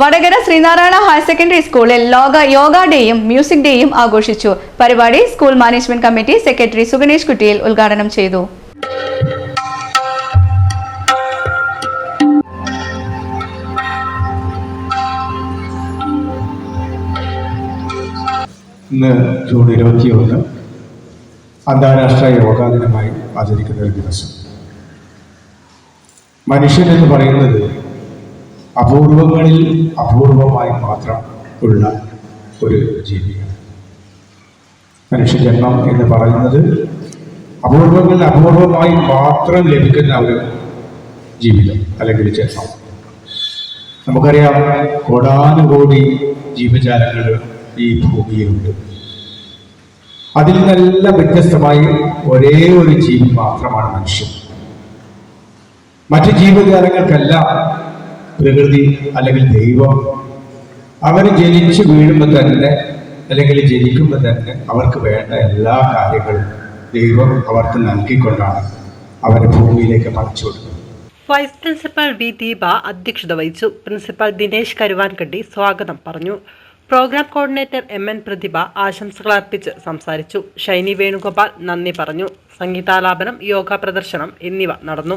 Vadakara Sreenarayana higher secondary സ്കൂളിൽ ലോക yoga ഡേയും music ഡേയും ആഘോഷിച്ചു. പരിപാടി school management committee secretary Suganesh കുട്ടിയിൽ ഉദ്ഘാടനം ചെയ്തു. ഇന്ന് ജൂൺ ഇരുപത്തിയൊന്ന് അന്താരാഷ്ട്ര യോഗാ ദിനമായി ആചരിക്കുന്ന ഒരു ദിവസം. മനുഷ്യൻ എന്ന് പറയുന്നത് അപൂർവങ്ങളിൽ അപൂർവമായി മാത്രം ഉള്ള ഒരു ജീവിയാണ്. മനുഷ്യജന്മം എന്ന് പറയുന്നത് അപൂർവങ്ങളിൽ അപൂർവമായി മാത്രം ലഭിക്കുന്ന ഒരു ജീവിതം അല്ലെങ്കിൽ ജന്മം. നമുക്കറിയാം കോടാനുകോടി ജീവജാലങ്ങൾ ഈ ഭൂമിയിലുണ്ട്. അതിൽ നല്ല വ്യത്യസ്തമായി ഒരേ ഒരു ജീവി മാത്രമാണ് മനുഷ്യൻ. മറ്റു ജീവജാലങ്ങൾക്കെല്ലാം പ്രകൃതി അല്ലെങ്കിൽ ദൈവം അവർ ജനിച്ചു വീഴുമ്പോൾ തന്നെ അല്ലെങ്കിൽ ജനിക്കുമ്പോൾ തന്നെ അവർക്ക് വേണ്ട എല്ലാ കാര്യങ്ങളും ദൈവം അവർക്ക് നൽകിക്കൊണ്ടാണ് അവർ ഭൂമിയിലേക്ക് പഠിച്ചു കൊടുക്കുന്നത്. വൈസ് പ്രിൻസിപ്പൽ വി ദീപ അധ്യക്ഷത വഹിച്ചു. പ്രിൻസിപ്പൽ ദിനേശ് കരുവാൻകണ്ടി സ്വാഗതം പറഞ്ഞു. Programme coordinator M N Prathibha ആശംസകൾ അർപ്പിച്ച് സംസാരിച്ചു. ഷൈനി വേണുഗോപാൽ നന്ദി പറഞ്ഞു. സംഗീതാലാപനം യോഗ പ്രദർശനം എന്നിവ നടന്നു.